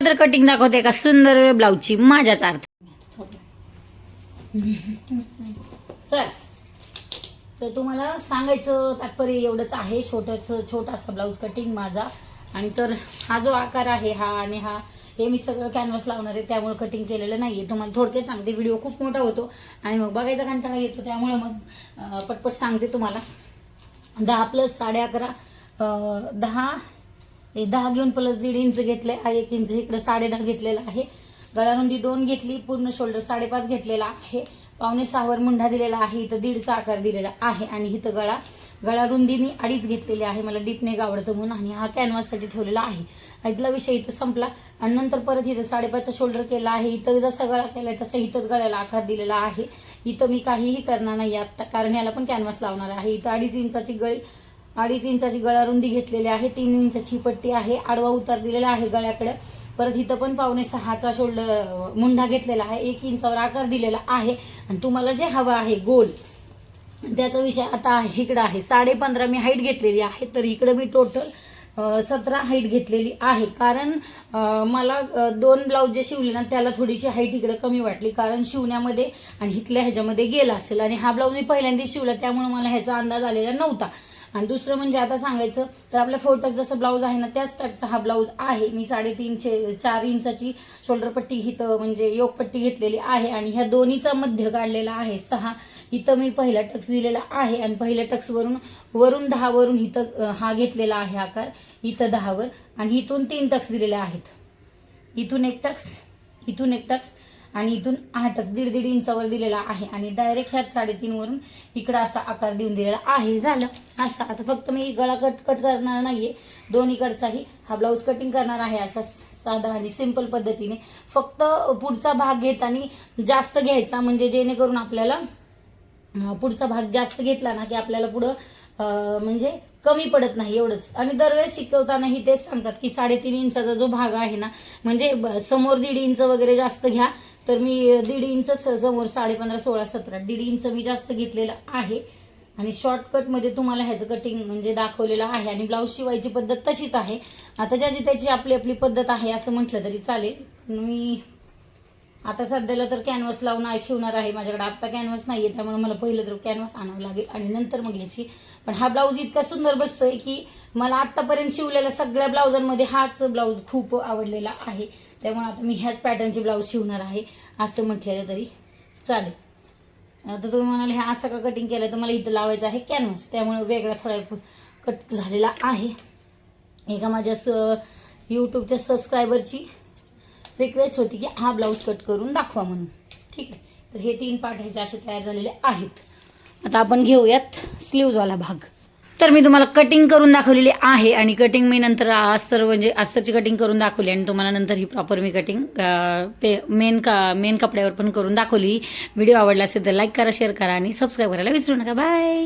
तर कटिंग दाखवते का? सुंदर ब्लाऊजची माझ्याच अर्थ चल. तर तुम्हाला सांगायचं तात्पर्य एवढंच आहे. छोटस छोटासा ब्लाऊज कटिंग माझा. आणि तर हा जो आकार आहे हा आणि हा हे मी सगळं कॅनव्हास लावणार आहे. त्यामुळे कटिंग केलेलं नाही आहे तुम्हाला थोडक्यात सांगते. व्हिडिओ खूप मोठा होतो. आणि मग बघायचा कंटाळा येतो. त्यामुळे मग पटपट सांगते तुम्हाला. दहा प्लस साडे अकरा दहा हे दहा घेऊन प्लस दीड इंच घेतले एक इंच इकडे साडे दहा घेतलेला आहे. गळारुंदी दोन घेतली पूर्ण शोल्डर साडेपाच घेतलेला आहे. पावणे सहावर मुंढा दिलेला आहे इथं दीडचा आकार दिलेला आहे आणि इथं गळा गळा रुंदी मी अडीच घेतलेली आहे. मला डीप नेक आवडतं म्हणून आणि हा कॅनव्हाससाठी ठेवलेला आहे. इथला विषय इथं संपला आणि नंतर परत इथं साडेपाचचा शोल्डर केला आहे. इथं जसा गळा केलाय तसं इथंच गळ्याला आकार दिलेला आहे. इथं मी काहीही करणार नाही आता कारण याला पण कॅनव्हास लावणार आहे. इथं अडीच इंचाची गळी अडीच इंचाची गळारुंदी घेतलेली आहे तीन इंचाची पट्टी आहे आडवा उतार दिलेला आहे गळ्याकडे. परत इथं पण पावणे सहाचा शोल्डर मुंढा घेतलेला आहे एक इंचावर आकार दिलेला आहे. आणि तुम्हाला जे हवं आहे गोल त्याचा विषय आता आहे इकडं आहे. साडे पंधरा मी हाईट घेतलेली आहे तर इकडं मी टोटल सतरा हाईट घेतलेली आहे. कारण मला दोन ब्लाऊज जे शिवले ना त्याला थोडीशी हाईट इकडे कमी वाटली. कारण शिवण्यामध्ये आणि इथल्या ह्याच्यामध्ये गेला असेल. आणि हा ब्लाऊज मी पहिल्यांदा शिवला त्यामुळे मला ह्याचा अंदाज आलेला नव्हता. आणि दुसरं म्हणजे आता सांगायचं तर आपल्या फोटोच जसं ब्लाऊज आहे ना त्याच टाईपचा हा ब्लाऊज आहे. मी साडेतीनशे चार इंचाची शोल्डर पट्टी इथं म्हणजे योगपट्टी घेतलेली आहे. आणि ह्या दोन्हीचा मध्य काढलेला आहे सहा. इथं मी पहिला टक्स दिलेला आहे आणि पहिल्या टक्सवरून वरून दहावरून इथं हा घेतलेला आहे आकार. इथं दहावर. आणि इथून तीन टक्स दिलेले आहेत. इथून एक टक्स इथून एक टक्स आणि इथून आठच दीड दीड इंचावर दिलेला आहे. आणि डायरेक्ट ह्यात साडेतीन वरून इकडं असा आकार देऊन दिलेला आहे. झालं. असा. आता फक्त मी गळा कट कट करणार नाहीये. दोन्हीकडचाही हा ब्लाऊज कटिंग करणार आहे असा साधा आणि सिंपल पद्धतीने. फक्त पुढचा भाग घेताना जास्त घ्यायचा. म्हणजे जेणेकरून आपल्याला पुढचा भाग जास्त घेतला ना की आपल्याला पुढं म्हणजे कमी पडत नाही एवढंच. आणि दरवेळेस शिकवतानाही तेच सांगतात की साडेतीन इंचाचा जो भाग आहे ना म्हणजे समोर दीड इंच वगैरे जास्त घ्या. तर मी दीड इंचच समोर साडेपंधरा सोळा सतरा दीड इंच मी जास्त घेतलेलं आहे. आणि शॉर्टकटमध्ये तुम्हाला ह्याचं कटिंग म्हणजे दाखवलेलं आहे. आणि ब्लाऊज शिवायची पद्धत तशीच आहे. आता ज्याची त्याची आपली आपली पद्धत आहे असं म्हटलं तरी चालेल. मी आता सध्याला तर कॅनव्हास लावून शिवणार आहे माझ्याकडे. आत्ता कॅनव्हास आहे त्यामुळे मला पहिलं तर कॅनव्हास आणावं लागेल आणि नंतर मग याची. पण हा ब्लाऊज इतका सुंदर बसतोय की मला आत्तापर्यंत शिवलेल्या सगळ्या ब्लाऊजांमध्ये हाच ब्लाऊज खूप आवडलेला आहे. त्यामुळे आता मी ह्याच पॅटर्नचे ब्लाऊज शिवणार आहे. असं म्हटलेलं तरी चालेल. आता तुम्ही म्हणाले हे असं का कटिंग केलं तर मला इथं लावायचं आहे कॅनव्हास त्यामुळे वेगळा थोडा कट झालेला आहे. एका माझ्या स यूट्यूबच्या सबस्क्रायबरची रिक्वेस्ट होती की हा ब्लाऊज कट करून दाखवा म्हणून. ठीक आहे. तर हे तीन पार्ट ह्याचे असे तयार झालेले आहेत. आता आपण घेऊयात स्लीव्जवाला भाग. तर मी तुम्हाला कटिंग करून दाखवलेली आहे आणि कटिंग मी नंतर अस्तर म्हणजे अस्तरची कटिंग करून दाखवली आणि तुम्हाला नंतर ही प्रॉपर मी कटिंग पे मेन का मेन कपड्यावर पण करून दाखवली. व्हिडिओ आवडला असेल तर लाईक करा शेअर करा आणि सबस्क्राईब करायला विसरू नका. बाय